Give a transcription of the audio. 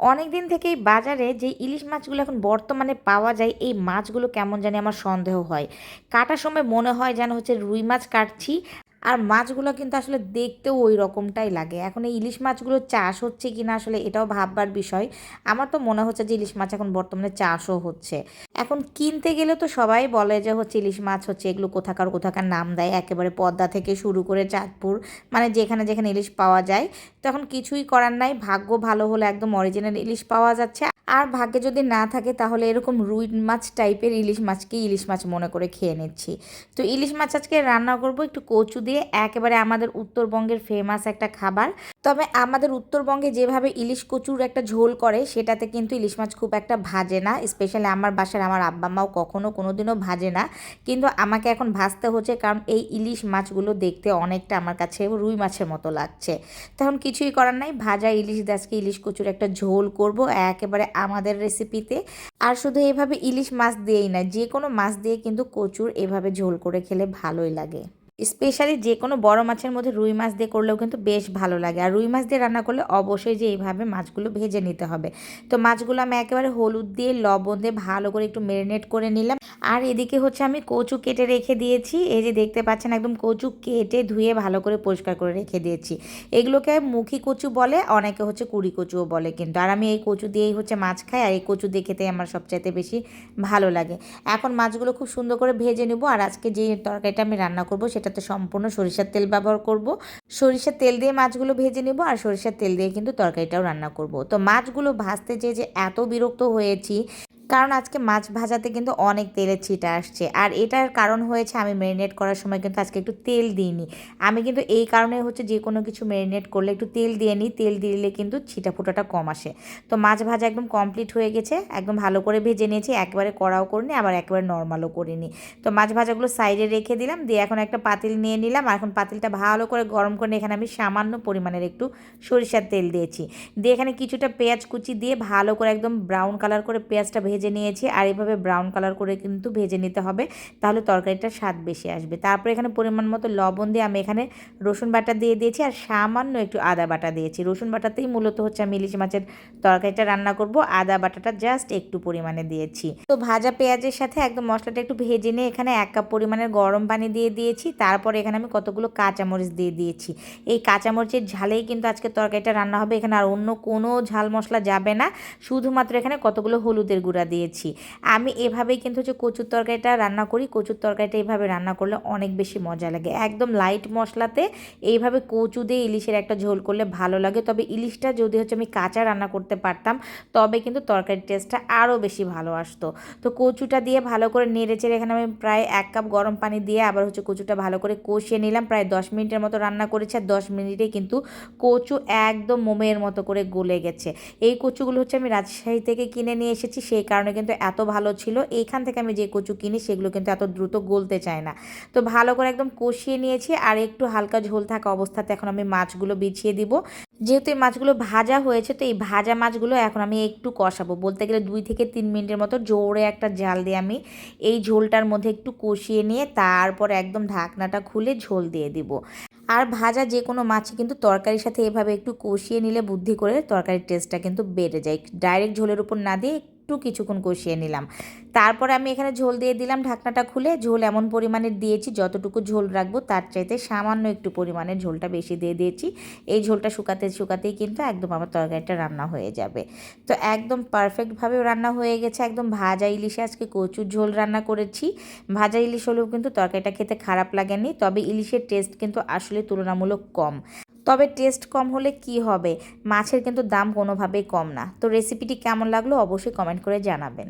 অনেক দিন থেকেই বাজারে যে ইলিশ মাছগুলো এখন বর্তমানে পাওয়া যায়, এই মাছগুলো কেমন জানি আমার সন্দেহ হয়। কাটার সময় মনে হয় যেন হচ্ছে রুই মাছ কাটছি আর মাছগুলো কিন্তু আসলে দেখতেও ওই রকমটাই লাগে। এখন এই ইলিশ মাছগুলো চাষ হচ্ছে কি না আসলে এটাও ভাববার বিষয়। আমার তো মনে হচ্ছে যে ইলিশ মাছ এখন বর্তমানে চাষও হচ্ছে। এখন কিনতে গেলে তো সবাই বলে যে হচ্ছে ইলিশ মাছ হচ্ছে এগুলো কোথাকার কোথাকার নাম দেয়। একেবারে পদ্মা থেকে শুরু করে চাঁদপুর মানে যেখানে যেখানে ইলিশ পাওয়া যায়। তখন কিছুই করার নাই। ভাগ্য ভালো হলে একদম অরিজিনাল ইলিশ পাওয়া যাচ্ছে। আর ভাগ্যে যদি না থাকে, তাহলে এরকম রুই মাছ টাইপের ইলিশ মাছকে ইলিশ মাছ মনে করে খেয়ে নিচ্ছি। তো ইলিশ মাছ আজকে রান্না করব একটু কচু দিয়ে, একেবারে আমাদের উত্তরবঙ্গের ফেমাস একটা খাবার। তবে আমাদের উত্তরবঙ্গে যেভাবে ইলিশ কচুর একটা ঝোল করে, সেটাতে কিন্তু ইলিশ মাছ খুব একটা ভাজে না। স্পেশালি আমার বাসার আমার আব্বা মাও কখনো দিনও ভাজে না। কিন্তু আমাকে এখন ভাজতে হচ্ছে, কারণ এই ইলিশ মাছগুলো দেখতে অনেকটা আমার কাছে রুই মাছের মতো লাগছে। তখন কিছুই করার নাই, ভাজা ইলিশ দাসকে ইলিশ কচুর একটা ঝোল করব, একেবারে আমাদের রেসিপিতে আর শুধু এভাবে ইলিশ মাছ দিয়েই না যে কোনো মাছ দিয়ে কিন্তু কচুর এভাবে ঝোল করে খেলে ভালোই লাগে। স্পেশালি যে কোনো বড় মাছের মধ্যে রুই মাছ দিয়ে করলেও কিন্তু বেশ ভালো লাগে। আর রুই মাছ দিয়ে রান্না করলে অবশ্যই যে এইভাবে মাছগুলো ভেজে নিতে হবে। তো মাছগুলো আমি একেবারে হলুদ দিয়ে, লবণ দিয়ে ভালো করে একটু ম্যারিনেট করে নিলাম। আর এদিকে হচ্ছে আমি কচু কেটে রেখে দিয়েছি। এই যে দেখতে পাচ্ছেন একদম কচু কেটে ধুয়ে ভালো করে পরিষ্কার করে রেখে দিয়েছি। এগুলোকে মুখী কচু বলে, অনেকে হচ্ছে কুড়ি কচুও বলে কিন্তু। আর আমি এই কচু দিয়েই হচ্ছে মাছ খাই, আর এই কচু দিয়ে খেতে আমার সবচাইতে বেশি ভালো লাগে। এখন মাছগুলো খুব সুন্দর করে ভেজে নেব। আর আজকে যে তরকারিটা আমি রান্না করব সেটাতে সম্পূর্ণ সরিষার তেল ব্যবহার করব। সরিষার তেল দিয়ে মাছগুলো ভেজে নেব আর সরিষার তেল দিয়ে কিন্তু তরকারিটাও রান্না করব। তো মাছগুলো ভাজতে যে যে এত বিরক্ত হয়েছি কারণ আজকে মাছ ভাজাতে কিন্তু অনেক তেলের ছিটা আসছে। আর এটার কারণ হয়েছে আমি ম্যারিনেট করার সময় কিন্তু আজকে একটু তেল দিইনি। আমি কিন্তু এই কারণে হচ্ছে যে কোনো কিছু ম্যারিনেট করলে একটু তেল দিয়ে নিই, তেল দিলে কিন্তু ছিটা ফুটাটা কম আসে। তো মাছ ভাজা একদম কমপ্লিট হয়ে গেছে, একদম ভালো করে ভেজে নিয়েছি, একবারে কড়াও করিনি আবার একবারে নর্মালও করিনি তো মাছ ভাজাগুলো সাইডে রেখে দিলাম, দিয়ে এখন একটা পাতিল নিয়ে নিলাম, আর এখন পাতিলটা ভালো করে গরম করে এখানে আমি সামান্য পরিমাণের একটু সরিষার তেল দিয়েছি। দিয়ে এখানে কিছুটা পেঁয়াজ কুচি দিয়ে ভালো করে একদম ব্রাউন কালার করে পেঁয়াজটা ভেজে নিয়েছি আর এইভাবে ব্রাউন কালার করে কিন্তু ভেজে নিতে হবে। তাহলে তরকারিটার স্বাদ বেশি আসবে। তারপরে এখানে পরিমাণ মতো লবণ দিয়ে আমি এখানে রসুন বাটা দিয়ে দিয়েছি আর সামান্য একটু আদা বাটা দিয়েছি। রসুন বাটাতেই মূলত হচ্ছে আমি ইলিশ মাছের তরকারিটা রান্না করব। আদা বাটাটা জাস্ট একটু পরিমাণে দিয়েছি। তো ভাজা পেঁয়াজের সাথে একদম মশলাটা একটু ভেজে নিয়ে এখানে এক কাপ পরিমাণের গরম পানি দিয়ে দিয়েছি। তারপরে এখানে আমি কতগুলো কাঁচামরিচ দিয়ে দিয়েছি। এই কাঁচামরিচের ঝালেই কিন্তু আজকে তরকারিটা রান্না হবে। এখানে আর অন্য কোনো ঝাল মশলা যাবে না। শুধুমাত্র এখানে কতগুলো হলুদের গুঁড়া দিয়েছি। আমি এভাবেই কিন্তু হচ্ছে কচুর তরকারিটা রান্না করি, কচুর তরকারিটা এইভাবে রান্না করলে অনেক বেশি মজা লাগে। একদম লাইট মশলাতে এইভাবে কচু দিয়ে ইলিশের একটা ঝোল করলে ভালো লাগে। তবে ইলিশটা যদি হচ্ছে আমি কাঁচা রান্না করতে পারতাম, তবে কিন্তু তরকারির টেস্টটা আরও বেশি ভালো আসতো। তো কচুটা দিয়ে ভালো করে নেড়ে চেড়ে এখানে আমি প্রায় এক কাপ গরম পানি দিয়ে আবার হচ্ছে কচুটা ভালো করে কষিয়ে নিলাম। প্রায় দশ মিনিটের মতো রান্না করেছি আর দশ মিনিটে কিন্তু কচু একদম মোমের মতো করে গলে গেছে। এই কচুগুলো হচ্ছে আমি রাজশাহী থেকে কিনে নিয়ে এসেছি, সেই কারণে কিন্তু এত ভালো ছিল। এইখান থেকে আমি যে কচু কিনি সেগুলো কিন্তু এত দ্রুত গলতে চায় না। তো ভালো করে একদম কষিয়ে নিয়েছি আর একটু হালকা ঝোল থাকা অবস্থাতে এখন আমি মাছগুলো বিছিয়ে দিব। যেহেতু এই মাছগুলো ভাজা হয়েছে, তো এই ভাজা মাছগুলো এখন আমি একটু কষাবো। বলতে গেলে দুই থেকে তিন মিনিটের মতো জোরে একটা জাল দিয়ে আমি এই ঝোলটার মধ্যে একটু কষিয়ে নিয়ে তারপর একদম ঢাকনাটা খুলে ঝোল দিয়ে দিব। আর ভাজা যে কোনো মাছই কিন্তু তরকারির সাথে এভাবে একটু কষিয়ে নিলে বুদ্ধি করে তরকারির টেস্টটা কিন্তু বেড়ে যায়। ডাইরেক্ট ঝোলের উপর না দিয়ে একটু কিছুক্ষণ কষিয়ে নিলাম। তারপরে আমি এখানে ঝোল দিয়ে দিলাম ঢাকনাটা খুলে। ঝোল এমন পরিমাণে দিয়েছি, যতটুকু ঝোল রাখব তার চাইতে সামান্য একটু পরিমাণের ঝোলটা বেশি দিয়ে দিয়েছি। এই ঝোলটা শুকাতে শুকাতেই কিন্তু একদম আমার তরকারিটা রান্না হয়ে যাবে। তো একদম পারফেক্টভাবে রান্না হয়ে গেছে, একদম ভাজা ইলিশে আজকে কচুর ঝোল রান্না করেছি। ভাজা ইলিশ হলেও কিন্তু তরকারিটা খেতে খারাপ লাগেনি, তবে ইলিশের টেস্ট কিন্তু আসলে তুলনামূলক কম। তবে টেস্ট কম হলে কি হবে? মাছের কিন্তু দাম কোনোভাবেই কম না। তো রেসিপিটি কেমন লাগল অবশ্যই কমেন্ট করে জানাবেন।